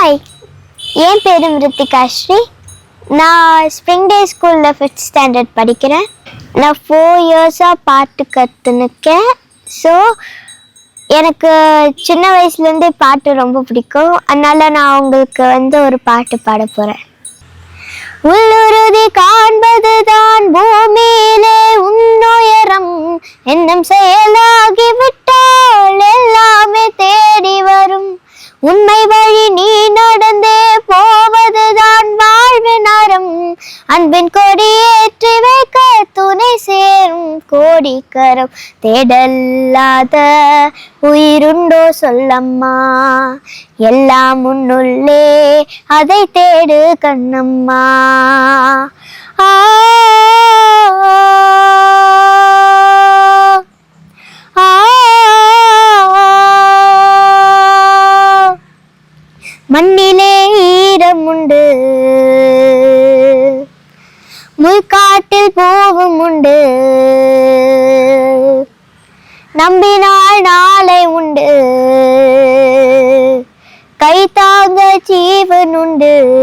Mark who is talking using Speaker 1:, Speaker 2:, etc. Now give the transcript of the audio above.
Speaker 1: Hi என் பேரு மிருத்திகா ஸ்ரீ. நான் spring டே ஸ்கூலில் ஃபிஃப்த் ஸ்டாண்டர்ட் படிக்கிறேன். நான் ஃபோர் இயர்ஸாக பாட்டு கற்றுனுக்கேன் ஸோ எனக்கு சின்ன வயசுலேருந்தே பாட்டு ரொம்ப பிடிக்கும். அதனால் நான் உங்களுக்கு வந்து ஒரு பாட்டு பாட போகிறேன் உள்ளுறுதி காண்பதுதான் பூமியிலே உன்னுயரம் என்னும் செய்ய அன்பின் கொடியேற்றி வைக்க துணை சேரும் கோடிக்கரம் தேடல்லாத உயிருண்டோ சொல்லம்மா எல்லாம் உன்னுள்ளே அதை தேடு கண்ணம்மா ஆ மண்ணிலே ஈரம் உண்டு முள்காட்டில் பூவும் உண்டு. நம்பினால் நாளை உண்டு. கை தாங்க ஜீவன் உண்டு.